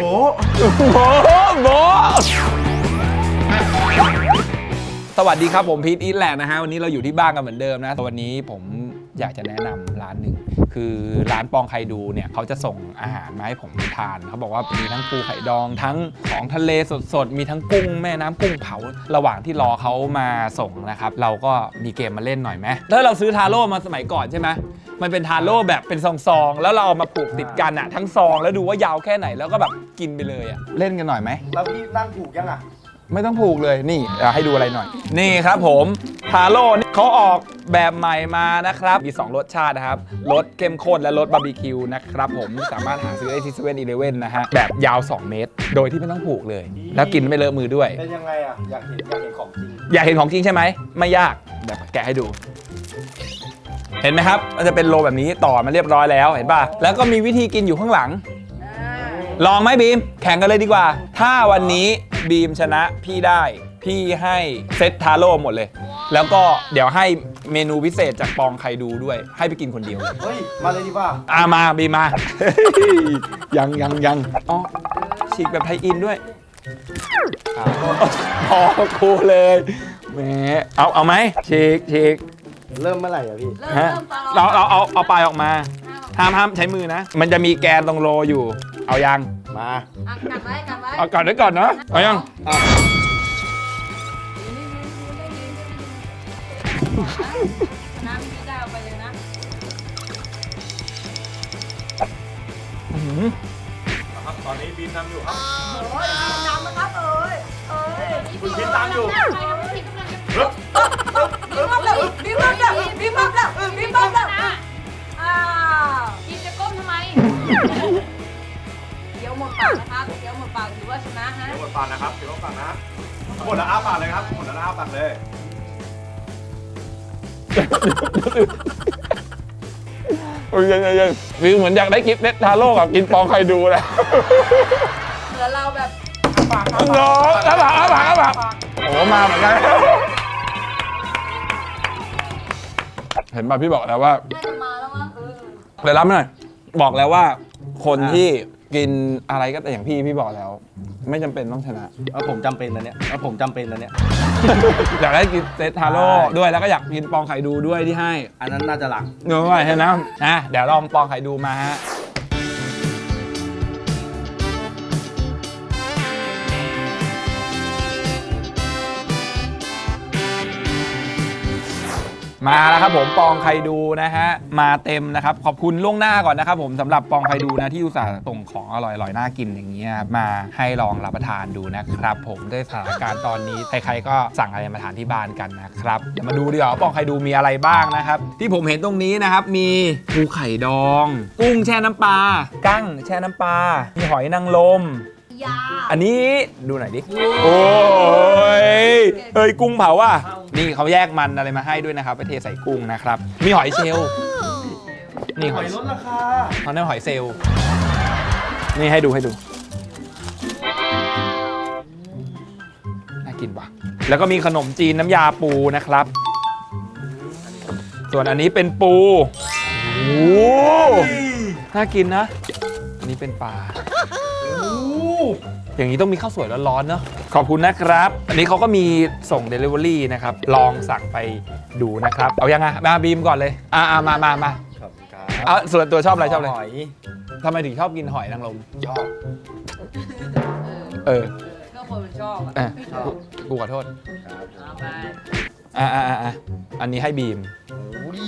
โบโบโบสวัสดีครับผมพีทอีทแลกนะฮะ วันนี้เราอยู่ที่บ้านกันเหมือนเดิมนะ วันนี้ผมอยากจะแนะนำร้านหนึ่ง คือร้านปองไคดูเนี่ยเขาจะส่งอาหารมาให้ผมทานเขาบอกว่ามีทั้งปูไข่ดองทั้งของทะเลสดๆ มีทั้งกุ้งแม่น้ำกุ้งเผา ระหว่างที่รอเขามาส่งนะครับเราก็มีเกมมาเล่นหน่อยไหมถ้าเราซื้อทาโร่มาสมัยก่อนใช่ไหมมันเป็นทาโร่แบบเป็นซองๆ แล้วเราเอามาผูกติดกันอะทั้งซองแล้วดูว่ายาวแค่ไหนแล้วก็แบบกินไปเลยอะเล่นกันหน่อยไหม แล้วพี่นั่งถูกยังอะ ไม่ต้องผูกเลยนี่เดี๋ยวให้ดูอะไรหน่อย นี่ครับผมทาโร่นี่เขาออก แบบใหม่มานะครับ มี 2 รสชาตินะครับ รสเข้มข้นและรสบาร์บีคิวนะครับผมสามารถหาซื้อได้ที่เซเว่นอีเลเว่นนะฮะ แบบยาว 2 เมตร โดยที่ไม่ต้องผูกเลย แล้วกินไม่เลอะมือด้วย เป็นยังไงอะ อยากเห็นอยากเห็นของจริง อยากเห็นของจริงใช่ไหม ไม่ยากเดี๋ยวแกะให้ดู เห็นไหมครับ มันจะเป็นโลแบบนี้ต่อมาเรียบร้อยแล้ว เห็นป่ะ แล้วก็มีวิธีกินอยู่ข้างหลังอ่าลองไหมบีม แข่งกันเลยดีกว่า ถ้าวันนี้บีมชนะพี่ได้ พี่ให้เซตทาโร่หมดเลย แล้วก็เดี๋ยวให้ เมนูพิเศษจากปองไคดูด้วย ให้ไปกินคนเดียว เฮ้ย มาเลยดีกว่าอามาบีมมายังยังยังอ๋อฉีกแบบไทยอินด้วยอ่าพอครูเลยแหมเอาเอาไหมฉีกฉีกเริ่มเมื่อไหร่อะพี่ เริ่มฮะเริ่มตลอดเราเราเอาเอาปลายออกมาห้ามห้ามห้ามใช้มือนะ มันจะมีแกนตรงโลอยู่ เอายังมา อะกัดไว้กัดไว้เอาก่อนไว้ก่อนเนาะเอายัง อะ น้ำที่ได้เอาไปเลยนะอื้อหือตอนนี้บีมนำอยู่ครับ โอ้ยน้ำนะครับเอ้ยเอ้ยคุณคิดตามอยู่บีบปั๊บแล้วบีบปั๊บแล้วบีบปั๊บแล้วบีบปั๊บแล้วอ้าวกินจะก้มทำไมเดี๋ยวหมดปากนะครับเดี๋ยวหมดปากถือว่าชนะฮะหมดปากนะครับเดี๋ยวปากนะหมดแล้วอ้าปากเลยครับหมดแล้วอ้าปากเลย โอ้ยยังยังยังคือเหมือนอยากได้กิฟต์เน็ตทาโร่กับกินปองใครดูแหละเหมือนเราแบบปากน้องอ้าปากอ้าปากอ้าปากโอ้มาเหมือนกันเห็นป่ะพี่บอกแล้วว่าน่าจะมาแล้วมั้งเออเดี๋ยวรับหน่อยบอกแล้วว่า คนที่กินอะไรก็แต่อย่างพี่พี่บอกแล้ว ไม่จำเป็นต้องชนะ เอาผมจำเป็นนะเนี่ยเอาผมจำเป็นนะเนี่ย อยากได้กินเซตทาโร่ใช่ ด้วยแล้วก็อยากกินปองไข่ดูด้วยที่ให้อันนั้นน่าจะหลัก เงินไว้ให้นะนะเดี๋ยวลองปองไข่ดูมาฮะ มาแล้วครับผมปองไคดูนะฮะมาเต็มนะครับขอบคุณล่วงหน้าก่อนนะครับผมสำหรับปองไคดูนะที่อุตส่าห์ส่งของอร่อยๆน่ากินอย่างเงี้ยมาให้ลองรับประทานดูนะครับ ผมด้วยสถานการณ์ตอนนี้ใครๆก็สั่งอะไรมาทานที่บ้านกันนะครับเดี๋ยวมาดูดีกว่าว่าปองไคดูมีอะไรบ้างนะครับ ที่ผมเห็นตรงนี้นะครับมีปูไข่ดอง กุ้งแช่น้ำปลากั้งแช่น้ำปลามีหอยนางรม ยาอันนี้ดูหน่อยดิ โอ้ยเฮ้ยกุ้งเผาอะ นี่เขาแยกมันอะไรมาให้ด้วยนะครับไปเทใส่กุ้งนะครับ มีหอยเชลล์นี่หหออยยลดราคาเขาเรียกว่าหอยเซลล์นี่ให้ดูให้ดูน่ากินว่ะ แล้วก็มีขนมจีนน้ำยาปูนะครับ ส่วนอันนี้เป็นปูโอ้โหน่ากินนะ อันนี้เป็นปลา อย่างนี้ต้องมีข้าวสวยร้อนๆเนอะขอบคุณนะครับ อันนี้เขาก็มีส่ง Delivery นะครับ ลองสั่งไปดูนะครับ เอายังไงมาบีมก่อนเลย อ่ามามามาครับครับเอาส่วนตัวชอบอะไรชอบอะไรหอยทำไมถึงชอบกินหอยนางรมชอบเออก็คนมันชอบอะอะกูกูขอโทษเอาไปอ่าอ่าอ่าอันนี้ให้บีมโอ้ย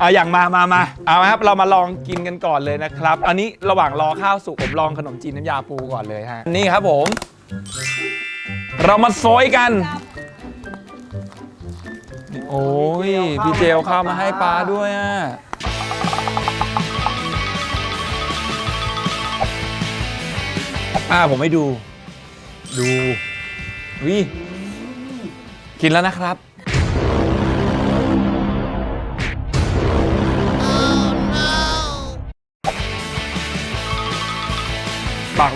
อะอย่างมามามาเอาละครับ เรามาลองกินกันก่อนเลยนะครับ อันนี้ระหว่างรอข้าวสุกผมลองขนมจีนน้ำยาปูก่อนเลยฮะ นี่ครับผม เรามาโซยกัน โอ้ยพี่เจลข้าวมาให้ปลาด้วยอะอ่าผมให้ดู ดูวิกินแล้วนะครับ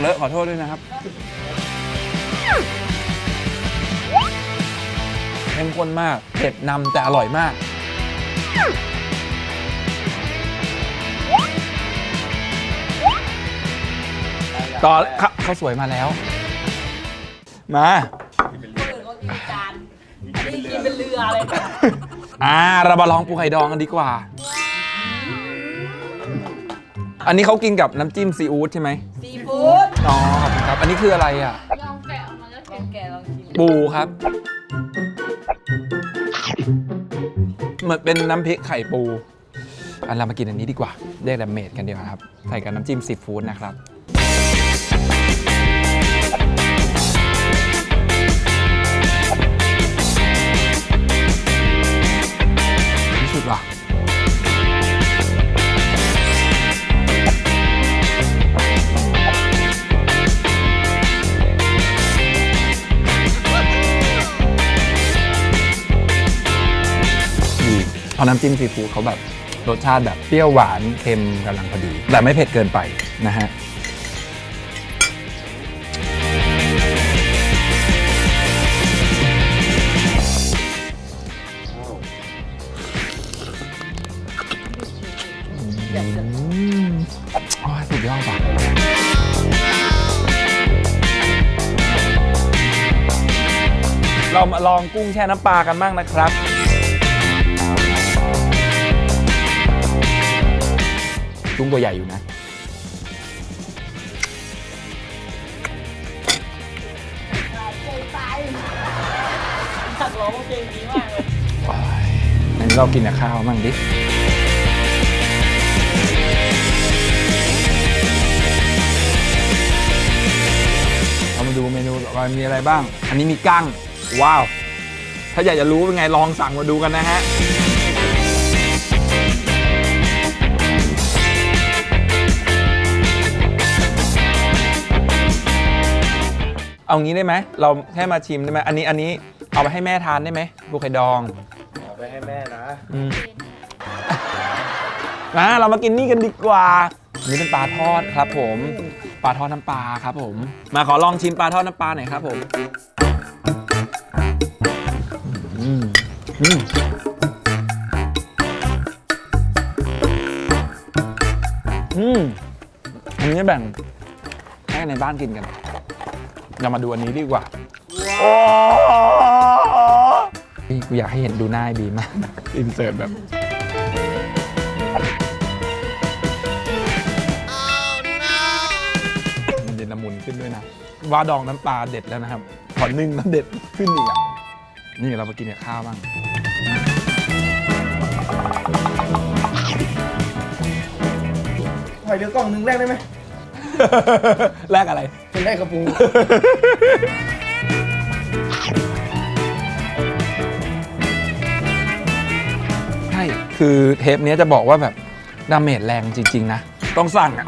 เลอะขอโทษด้วยนะครับเข้มข้นมากเผ็ดนำแต่อร่อยมาก ต่อข้าข้าวสวยมาแล้ว มา คนอื่นเขากินจานอันนี้กินเป็นเรือเลยนะอ่าเรามาลองปูไข่ดองกันดีกว่า อันนี้เขากินกับน้ำจิ้มซีอู๊ดใช่ไหม ซีฟู้ด อ๋อขอบคุณครับ อันนี้คืออะไรอะลองแกะออกมาแล้วแกกินแกลองชิมปูครับ เหมือนเป็นน้ำพริกไข่ปู อันเรามากินอันนี้ดีกว่า เรียกแดมเมดกันดีกว่าครับ ใส่กับน้ำจิ้มซีฟู้ดนะครับที่สุดว่ะ เพราะน้ำจิ้มซีฟู้ดเขาแบบรสชาติแบบเปรี้ยวหวานเค็มกำลังพอดี แต่ไม่เผ็ดเกินไปนะฮะอืมโอ้ยสุดยอดว่ะเรามาลองกุ้งแช่น้ำปลากันบ้างนะครับ กุ้งตัวใหญ่อยู่นะ ตักร้องเพลงนี้มากเลยโอ้ยงั้นเรากินกับข้าวมั่งดิ เรามาดูเมนูว่ามีอะไรบ้าง อันนี้มีกั้ง ว้าว ถ้าอยากจะรู้เป็นไงลองสั่งมาดูกันนะฮะ เอางี้ได้ไหมเราแค่มาชิมได้ไหมอันนี้อันนี้เอาไปให้แม่ทานได้ไหมบุกไข่ดองเอาไปให้แม่นะอืมนะเรามากินนี่กันดีกว่าอันนี้เป็นปลาทอดครับ ผมปลาทอดน้ำปลาครับผม มาขอลองชิมปลาทอดน้ำปลาหน่อยครับผมอืมอืมอืมอันนี้แบ่งให้ในบ้านกินกัน เรามาดูอันนี้ดีกว่าโอ้นี่กูอยากให้เห็นดูหน้าไอ้บีมากอินเสิร์ตแบบ มันจะละมุนขึ้นด้วยนะว่าดองน้ำปลาเด็ดแล้วนะครับ ขอนึ่งน้ำเด็ดขึ้นอีกอะนี่เรามากินกับข้าวบ้าง หอยเดือกล่องนึงแรกได้ไหม แลกอะไร เป็นแรกกระปู ใช่ คือเทปเนี้ยจะบอกว่าแบบดาเมจแรงจริง ๆ นะ ต้องสั่งอะ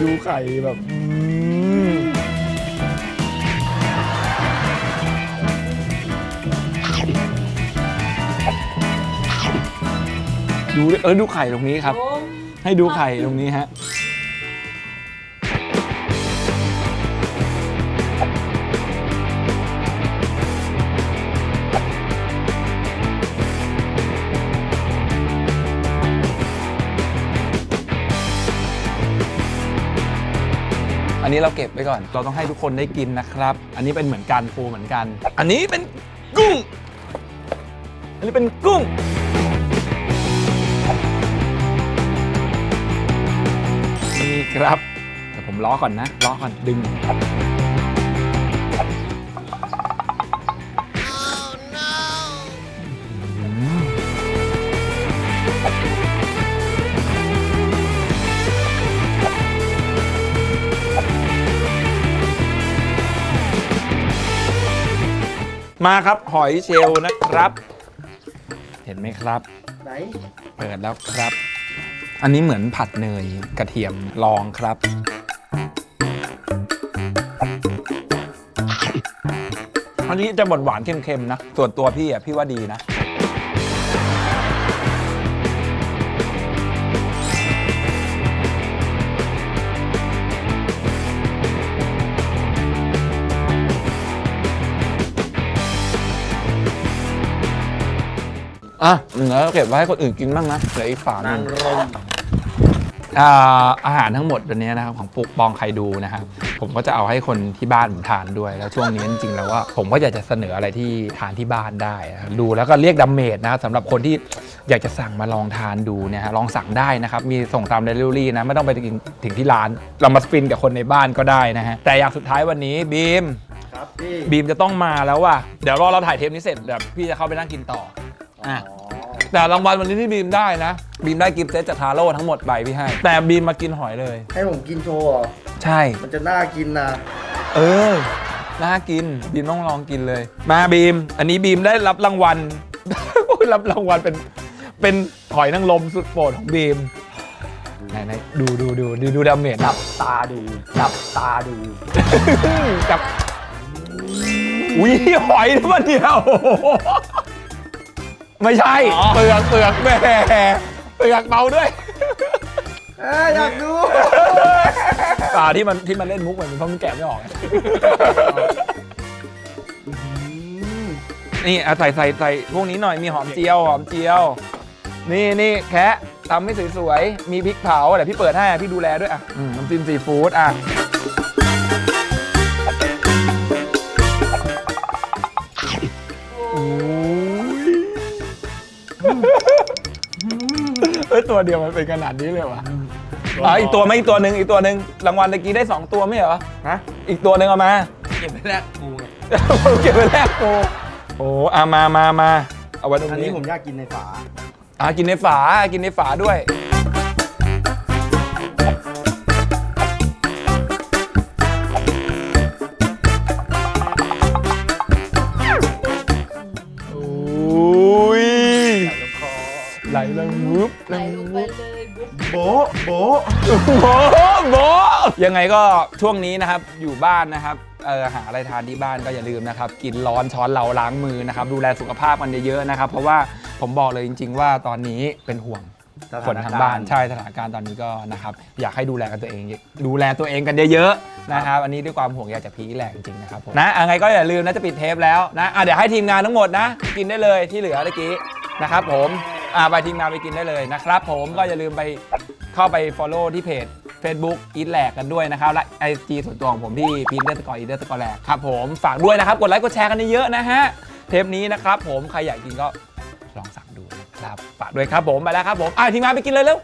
ดูไข่แบบอืม ดูเออดูไข่ตรงนี้ครับ ให้ดูไข่ตรงนี้ฮะอันนี้เราเก็บไว้ก่อน เราต้องให้ทุกคนได้กินนะครับ อันนี้เป็นเหมือนกันปูเหมือนกัน อันนี้เป็นกุ้ง อันนี้เป็นกุ้ง ครับแต่ผมล้อก่อนนะล้อก่อนดึง มาครับหอยเชลล์นะครับ เห็นไหมครับ ไหน เปิดแล้วครับ อันนี้เหมือนผัดเนยกระเทียมลองครับ อันนี้จะหวานหวานๆเค็มๆนะ ส่วนตัวพี่อะพี่ว่าดีนะ อะเหลือเก็บไว้ให้คนอื่นกินบ้างนะเหลืออีกฝาหนึง อ่าอาหารทั้งหมดวันนี้นะครับของปุกปองใครดูนะครับผมก็จะเอาให้คนที่บ้านผมทานด้วย แล้วช่วงนี้จริงๆแล้วว่าผมก็อยากจะเสนออะไรที่ทานที่บ้านได้นะครับดูแล้วก็เรียกดัมเมดนะครับสำหรับคนที่อยากจะสั่งมาลองทานดูเนี่ยฮะลองสั่งได้นะครับ มีส่งตามเดลิเวอรี่นะ ไม่ต้องไปกินถึงที่ร้าน เรามาสปินกับคนในบ้านก็ได้นะฮะแต่อย่างสุดท้ายวันนี้บีม ครับพี่ บีมจะต้องมาแล้วว่ะ เดี๋ยวรอเราถ่ายเทปนี้เสร็จแบบพี่จะเข้าไปนั่งกินต่ออะ แต่รางวัลวันนี้ที่บีมได้นะ บีมได้กิฟต์เซตจากทาโร่ทั้งหมดใบพี่ให้ แต่บีมมากินหอยเลย ให้ผมกินโชว์เหรอใช่ มันจะน่ากินนะเออ น่ากิน บีมต้องลองกินเลย มาบีม อันนี้บีมได้รับรางวัลโอ้ยรับรางวัลเป็นเป็นหอยนางรมสุดโปรดของบีมไหนไหนดูดูดูดูดูดาเมจนับตาดูจับตาดูกับอุ้ยหอยนะมันเดียว ไม่ใช่เปลือกเปลือกแหม่เปลือกเบาด้วยเอ้ยอยากดูอ่าที่มันที่มันเล่นมุกเหมือนมันเพราะมันแกะไม่ออกนี่เอาใส่ใส่ใส่พวกนี้หน่อยมีหอมเจียวหอมเจียว นี่นี่แคะทำให้สวยๆมีพริกเผาเดี๋ยวพี่เปิดให้อะพี่ดูแลด้วยอะอืมน้ำจิ้มซีฟู้ดอะ ตัวเดียวมันเป็นขนาดนี้เลยวะอะอีกตัวไหมอีกตัวหนึ่งอีกตัวหนึ่งรางวัลตะกี้ได้สองตัวไม่เหรอฮะอีกตัวหนึ่งเอามา เก็บไปแรกกูไงเก็บไปแรกโอ้โอ้อามามามาเอาไว้ตรงอันนี้นี้ผมอยากกินในฝาอ่ากินในฝากินในฝาด้วย ไหลลงวุบไหลลงไปเลยบุ๊บโบะโบะโอ้โหโบะยังไงก็ช่วงนี้นะครับอยู่บ้านนะครับเออหาอะไรทานที่บ้านก็อย่าลืมนะครับ กินร้อนช้อนเราล้างมือนะครับ ดูแลสุขภาพกันเยอะๆนะครับ เพราะว่าผมบอกเลยจริง ๆ ว่าตอนนี้เป็นห่วงคนทางบ้านใช่สถานการณ์ตอนนี้ก็นะครับอยากให้ดูแลกันตัวเอง ดูแลตัวเองกันเยอะๆนะครับ อันนี้ด้วยความห่วงใยจากพี่แหลกจริงๆนะครับผมนะยังไงก็อย่าลืมนะจะปิดเทปแล้วนะอะเดี๋ยวให้ทีมงานทั้งหมดนะ กินได้เลยที่เหลือเมื่อกี้นะครับผม อ่าไปทีมงานไปกินได้เลยนะครับ ผมก็อย่าลืมไปเข้าไป follow ที่เพจ Facebook อีทแหลกกันด้วยนะครับ และไอจีส่วนตัวของผมที่พีนเดอร์สกอร์อีเดอร์สกอร์แหลกครับผมฝากด้วยนะครับ กดไลค์กดแชร์กันเยอะๆนะฮะ เทปนี้นะครับผมใครอยากกินก็ลองสั่งดูนะครับฝากด้วยครับผมไปแล้วครับผมอ่าทีมงานไปกินเลยเร็ว